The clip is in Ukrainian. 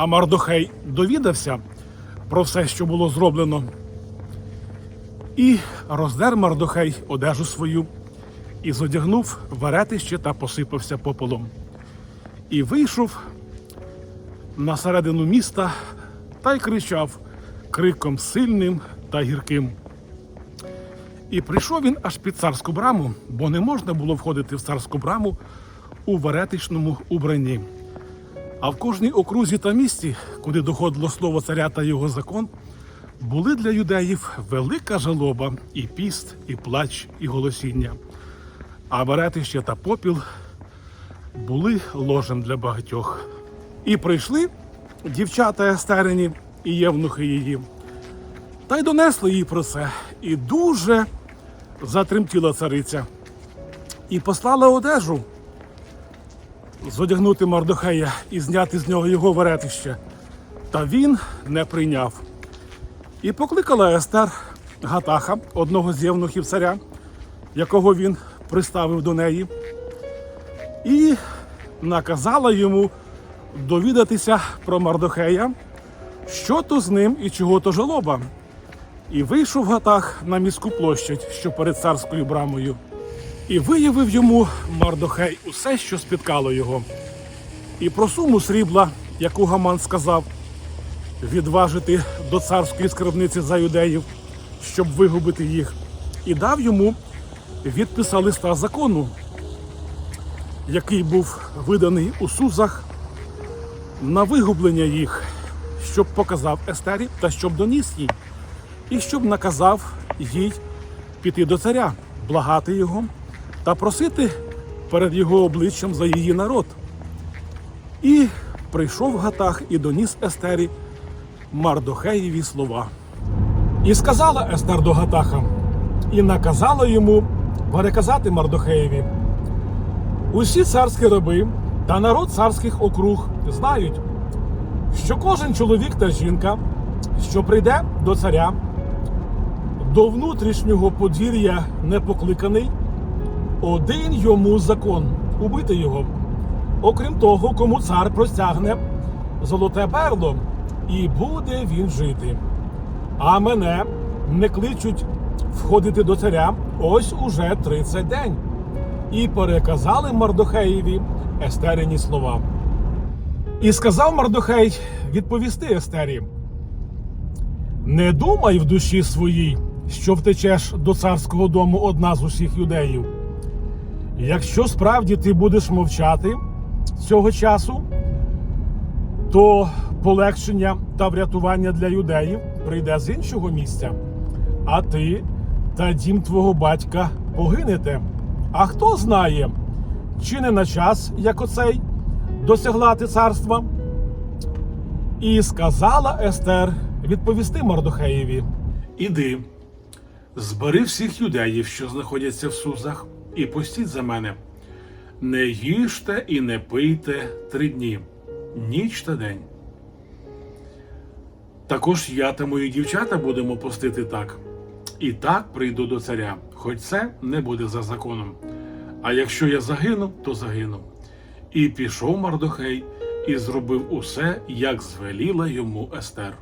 А Мардохей довідався про все, що було зроблено. І роздер Мардохей одежу свою, і зодягнув веретище та посипався попелом. І вийшов на середину міста та й кричав криком сильним та гірким. І прийшов він аж під царську браму, бо не можна було входити в царську браму у веретичному убранні. А в кожній окрузі та місті, куди доходило слово царя та його закон, були для юдеїв велика жалоба, і піст, і плач, і голосіння. А веретище та попіл були ложем для багатьох. І прийшли дівчата естерині і євнухи її, та й донесли їй про це. І дуже затремтіла цариця. І послала одежу зодягнути Мардохея і зняти з нього його веретище. Та він не прийняв. І покликала Естер Гатаха, одного з євнухів царя, якого він приставив до неї, і наказала йому довідатися про Мардохея, що то з ним і чого то жалоба. І вийшов Гатах на міську площадь, що перед царською брамою, і виявив йому Мардохей усе, що спіткало його. І про суму срібла, яку Гаман сказав, відважити до царської скарбниці за юдеїв, щоб вигубити їх, і дав йому відписа листа закону, який був виданий у Сузах на вигублення їх, щоб показав Естері та щоб доніс їй, і щоб наказав їй піти до царя, благати його та просити перед його обличчям за її народ. І прийшов Гатах і доніс Естері Мардохеєві слова. І сказала Естер до Гатаха, і наказала йому переказати Мардохеєві. Усі царські раби та народ царських округ знають, що кожен чоловік та жінка, що прийде до царя, до внутрішнього подвір'я непокликаний, один йому закон убити його. Окрім того, кому цар простягне золоте берло, і буде він жити. А мене не кличуть входити до царя ось уже 30 день. І переказали Мардохеєві Естерині слова. І сказав Мардохей відповісти Естері: Не думай в душі своїй, що втечеш до царського дому одна з усіх юдеїв. Якщо справді ти будеш мовчати цього часу, то полегшення та врятування для юдеїв прийде з іншого місця, а ти та дім твого батька погинете. А хто знає, чи не на час, як оцей, досягла ти царства? І сказала Естер відповісти Мордохеєві: Іди, збери всіх юдеїв, що знаходяться в Сузах, і пустіть за мене. Не їжте і не пийте три дні, ніч та день. Також я та мої дівчата будемо постити так. І так прийду до царя, хоч це не буде за законом. А якщо я загину, то загину. І пішов Мардохей і зробив усе, як звеліла йому Естер.